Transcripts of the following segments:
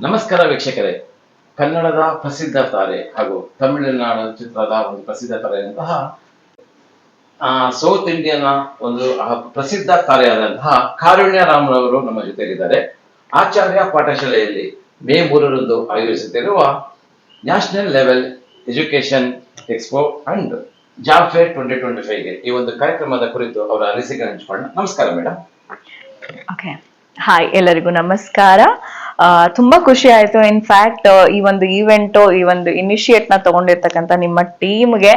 ನಮಸ್ಕಾರ ವೀಕ್ಷಕರೇ. ಕನ್ನಡದ ಪ್ರಸಿದ್ಧ ತಾರೆ ಹಾಗೂ ತಮಿಳುನಾಡು ಚಿತ್ರದ ಒಂದು ಪ್ರಸಿದ್ಧ ತಾರೆಯಂತಹ ಸೌತ್ ಇಂಡಿಯನ್ ಒಂದು ಪ್ರಸಿದ್ಧ ತಾರೆಯಾದಂತಹ ಕಾರುಣ್ಯ ರಾಮನವರು ನಮ್ಮ ಜೊತೆಗಿದ್ದಾರೆ. ಆಚಾರ್ಯ ಪಾಠಶಾಲೆಯಲ್ಲಿ ಮೇ ಮೂರರಂದು ಆಯೋಜಿಸುತ್ತಿರುವ national level education expo and job fair twenty twenty ಫೈವ್ಗೆ ಈ ಒಂದು ಕಾರ್ಯಕ್ರಮದ ಕುರಿತು ಅವರ ಅನಿಸಿಕೆ ಹಂಚಿಕೊಳ್ಳೋಣ. ನಮಸ್ಕಾರ ಮೇಡಮ್ ಹಾಯ್ ಎಲ್ಲರಿಗೂ ನಮಸ್ಕಾರ. ತುಂಬಾ ಖುಷಿ ಆಯ್ತು. ಇನ್ಫ್ಯಾಕ್ಟ್ ಈ ಒಂದು ಈವೆಂಟ್ ಈ ಒಂದು ಇನಿಷಿಯೇಟ್ನ ತಗೊಂಡಿರ್ತಕ್ಕಂತ ನಿಮ್ಮ ಟೀಮ್ಗೆ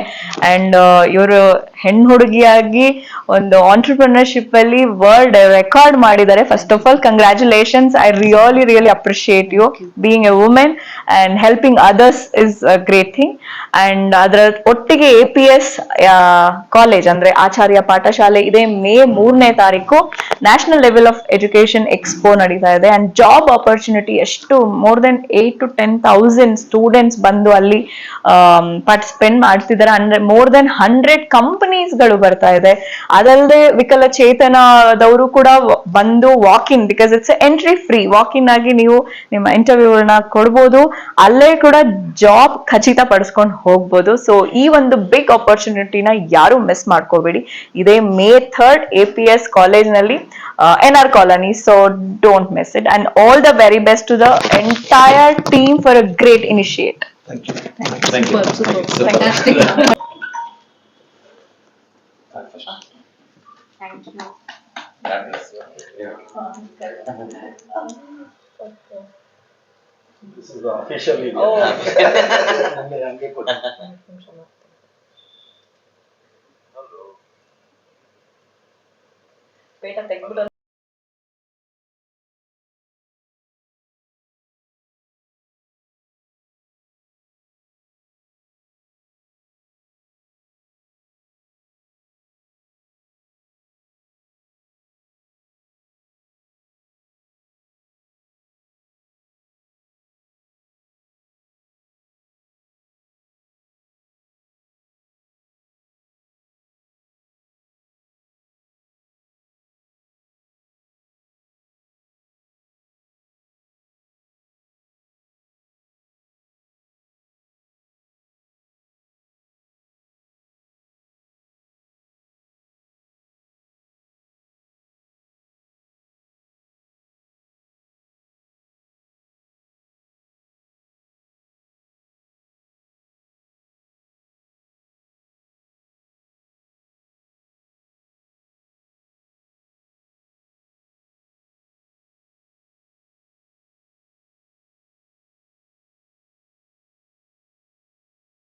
ಅಂಡ್ ಇವರು ಹೆಣ್ಣು ಹುಡುಗಿಯಾಗಿ ಒಂದು ಆಂಟರ್ಪ್ರಿನರ್ಶಿಪ್ ಅಲ್ಲಿ ವರ್ಲ್ಡ್ ರೆಕಾರ್ಡ್ ಮಾಡಿದ್ದಾರೆ. First of all congratulations I really really appreciate you being a women and helping others is a great thing and ಅದರ ಒಟ್ಟಿಗೆ ಎ ಪಿ ಎಸ್ ಕಾಲೇಜ್ ಅಂದ್ರೆ ಆಚಾರ್ಯ ಪಾಠಶಾಲೆ ಇದೆ. ಮೇ ಮೂರನೇ ತಾರೀಕು national level of education expo ನಡೀತಾ ಇದೆ. ಅಂಡ್ ಜಾಬ್ ಆಪರ್ಚುನಿಟಿ ಎಷ್ಟು more than eight to ten thousand students ಬಂದು ಅಲ್ಲಿ ಪಾರ್ಟಿಸಿಪೇಟ್ ಮಾಡ್ತಿದ್ದಾರೆ. ಅಂದ್ರೆ ಮೋರ್ ದೆನ್ ಹಂಡ್ರೆಡ್ ಕಂಪನೀಸ್ಗಳು ಬರ್ತಾ ಇದೆ. ಅದಲ್ಲದೆ ವಿಕಲಚೇತನದವರು ಕೂಡ ಬಂದು walk in because it's entry free walk in ಆಗಿ ನೀವು ನಿಮ್ಮ ಇಂಟರ್ವ್ಯೂನ ಕೊಡ್ಬೋದು. ಅಲ್ಲೇ ಕೂಡ ಜಾಬ್ ಖಚಿತ ಪಡಿಸ್ಕೊಂಡು ಹೋಗ್ಬೋದು. ಸೊ ಈ ಒಂದು ಬಿಗ್ ಆಪರ್ಚುನಿಟಿನ ಯಾರು ಮಿಸ್ ಮಾಡ್ಕೋಬೇಡಿ. ಇದೇ May third A P S ಕಾಲೇಜ್ನಲ್ಲಿ N R colony so don't miss it and all the very best to the entire team for a great initiate Thank you. Super, super. Super. Fantastic. Thank you. That is, yeah. This is officially. Oh. Hello. Wait, I'm